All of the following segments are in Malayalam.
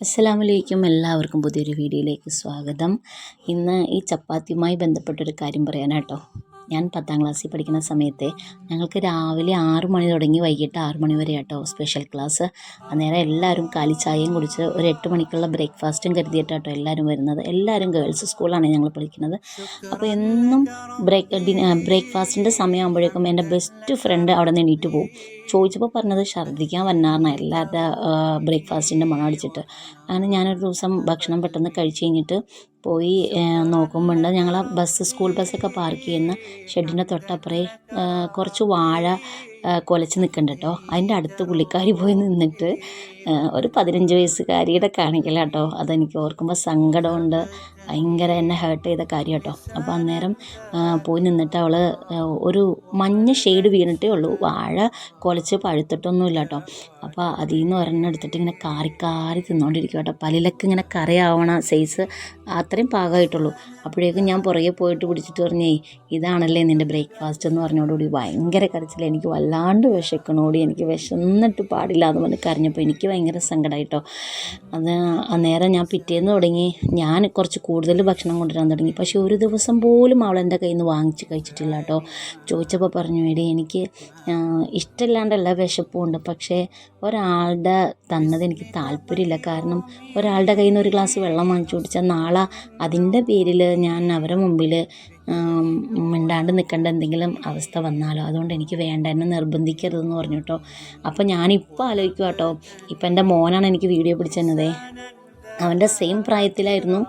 അസ്സലാമലൈക്കും. എല്ലാവർക്കും പുതിയൊരു വീഡിയോയിലേക്ക് സ്വാഗതം. ഇന്ന് ഈ ചപ്പാത്തിയുമായി ബന്ധപ്പെട്ടൊരു കാര്യം പറയാനാട്ടോ. ഞാൻ പത്താം ക്ലാസ്സിൽ പഠിക്കുന്ന സമയത്തെ ഞങ്ങൾക്ക് രാവിലെ ആറ് മണി തുടങ്ങി വൈകിട്ട് ആറ് മണി വരെ ആട്ടോ സ്പെഷ്യൽ ക്ലാസ് അന്നേരം എല്ലാവരും കാലി ചായയും കുടിച്ച് ഒരു എട്ട് മണിക്കുള്ള ബ്രേക്ക്ഫാസ്റ്റും കരുതിയിട്ടാട്ടോ എല്ലാവരും വരുന്നത്. എല്ലാവരും ഗേൾസ് സ്കൂളാണ് ഞങ്ങൾ പഠിക്കുന്നത്. അപ്പോൾ എന്നും ബ്രേക്ക് ബ്രേക്ക്ഫാസ്റ്റിന്റെ സമയമാകുമ്പോഴേക്കും എന്റെ ബെസ്റ്റ് ഫ്രണ്ട് അവിടെ നിന്ന് എണീറ്റ് പോകും ചോദിച്ചപ്പോൾ പറഞ്ഞത് ഛർദ്ദിക്കാൻ വന്നാർന്ന എല്ലാവരുടെ ബ്രേക്ക്ഫാസ്റ്റിന്റെ മണം അടിച്ചിട്ട്. അങ്ങനെ ഞാനൊരു ദിവസം ഭക്ഷണം പെട്ടെന്ന് കഴിച്ച് കഴിഞ്ഞിട്ട് പോയി നോക്കുമ്പോണ്ട് ഞങ്ങൾ ബസ് സ്കൂൾ ബസ്സൊക്കെ പാർക്ക് ചെയ്യുന്ന ഷെഡിന്റെ തൊട്ടപ്പുറേ കുറച്ച് വാഴ കുലച്ച് നിൽക്കുന്നുണ്ട് കേട്ടോ അതിന്റെ അടുത്ത് പുള്ളിക്കാരി പോയി നിന്നിട്ട് ഒരു പതിനഞ്ച് വയസ്സുകാരിയുടെ കാണിക്കലാട്ടോ. അതെനിക്ക് ഓർക്കുമ്പോൾ സങ്കടമുണ്ട്. ഭയങ്കര എന്നെ ഹേർട്ട് ചെയ്ത കാര്യം കേട്ടോ അപ്പോൾ അന്നേരം പോയി നിന്നിട്ട് അവൾ ഒരു മഞ്ഞ ഷെയ്ഡ് വീണിട്ടേ ഉള്ളൂ. വാഴ കുലച്ച് പഴുത്തിട്ടൊന്നുമില്ല കേട്ടോ അപ്പോൾ അതിൽ നിന്ന് ഒരെണ്ണം എടുത്തിട്ട് ഇങ്ങനെ കാറി കാറി തിന്നുകൊണ്ടിരിക്കും കേട്ടോ പല്ലിലൊക്കെ ഇങ്ങനെ കറിയാവണ സൈസ് അത്രയും പാകമായിട്ടുള്ളൂ. അപ്പോഴേക്കും ഞാൻ പുറകെ പോയിട്ട് പിടിച്ചിട്ട് പറഞ്ഞേ ഇതാണല്ലേ നിന്റെ ബ്രേക്ക്ഫാസ്റ്റ് എന്ന് പറഞ്ഞോടുകൂടി ഭയങ്കര കരച്ചിൽ എനിക്ക് വല്ലാണ്ട് വിശക്കണോടി. എനിക്ക് വിശന്നിട്ട് പാടില്ല എന്ന് പറഞ്ഞ് കരഞ്ഞപ്പോൾ എനിക്ക് ഭയങ്കര സങ്കടമായിട്ടോ അത് അന്നേരം ഞാൻ പിറ്റേന്ന് തുടങ്ങി ഞാൻ കുറച്ച് കൂടുതൽ ഭക്ഷണം കൊണ്ടുവരാൻ തുടങ്ങി. പക്ഷേ ഒരു ദിവസം പോലും അവൾ എന്റെ കയ്യിൽ നിന്ന് വാങ്ങിച്ച് കഴിച്ചിട്ടില്ല കേട്ടോ. ചോദിച്ചപ്പോൾ പറഞ്ഞു എടി എനിക്ക് ഇഷ്ടമില്ലാണ്ടല്ല വിശപ്പുണ്ട്. പക്ഷേ ഒരാളുടെ തന്നത് എനിക്ക് താല്പര്യമില്ല. കാരണം ഒരാളുടെ കയ്യിൽ നിന്ന് ഒരു ഗ്ലാസ് വെള്ളം വാങ്ങിച്ചു കുടിച്ചാൽ നാളെ അതിന്റെ പേരിൽ ഞാൻ അവരെ മുമ്പിൽ മിണ്ടാണ്ട് നിൽക്കേണ്ട എന്തെങ്കിലും അവസ്ഥ വന്നാലോ? അതുകൊണ്ട് എനിക്ക് വേണ്ട എന്നെ നിർബന്ധിക്കരുതെന്ന് പറഞ്ഞു കേട്ടോ. അപ്പോൾ ഞാനിപ്പോൾ ആലോചിക്കുക കേട്ടോ. ഇപ്പം എന്റെ മോനാണ് എനിക്ക് വീഡിയോ പിടിച്ചു തന്നതേ അവന്റെ സെയിം പ്രായത്തിലായിരുന്നു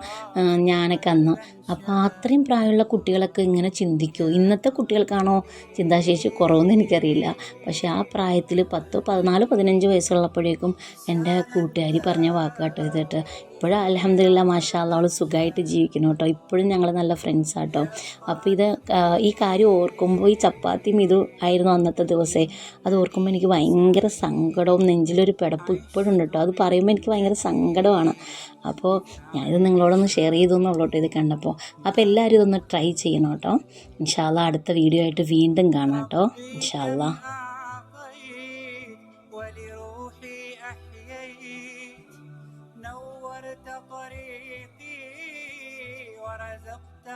ഞാനൊക്കെ അന്ന്. അപ്പോൾ അത്രയും പ്രായമുള്ള കുട്ടികളൊക്കെ ഇങ്ങനെ ചിന്തിക്കൂ. ഇന്നത്തെ കുട്ടികൾക്കാണോ ചിന്താശേഷി കുറവെന്ന് എനിക്കറിയില്ല. പക്ഷേ ആ പ്രായത്തിൽ പത്ത് പതിനാല് പതിനഞ്ച് വയസ്സുള്ളപ്പോഴേക്കും എന്റെ കൂട്ടുകാരി പറഞ്ഞ വാക്ക് കേട്ടോ ഇതിട്ട് ഇപ്പോഴും അലഹമില്ല മാഷാല്ല അവൾ സുഖമായിട്ട് ജീവിക്കുന്നു കേട്ടോ. ഇപ്പോഴും ഞങ്ങൾ നല്ല ഫ്രണ്ട്സ് ആട്ടോ അപ്പോൾ ഇത് ഈ കാര്യം ഓർക്കുമ്പോൾ ഈ ചപ്പാത്തിയും ഇത് ആയിരുന്നു അന്നത്തെ ദിവസേ. അത് ഓർക്കുമ്പോൾ എനിക്ക് ഭയങ്കര സങ്കടവും നെഞ്ചിലൊരു പിടപ്പ് ഇപ്പോഴും ഉണ്ട് കേട്ടോ. അത് പറയുമ്പോൾ എനിക്ക് ഭയങ്കര സങ്കടമാണ്. അപ്പോൾ ഞാനിത് നിങ്ങളോടൊന്ന് ഷെയർ ചെയ്തു എന്നുള്ളൂ കേട്ടോ ഇത് കണ്ടപ്പോൾ അപ്പോൾ എല്ലാവരും ഇതൊന്ന് ട്രൈ ചെയ്യണം കേട്ടോ ഇൻഷാല്ല അടുത്ത വീഡിയോ ആയിട്ട് വീണ്ടും കാണാം കേട്ടോ ഇൻഷാല്ല نورت طريقي ورزقت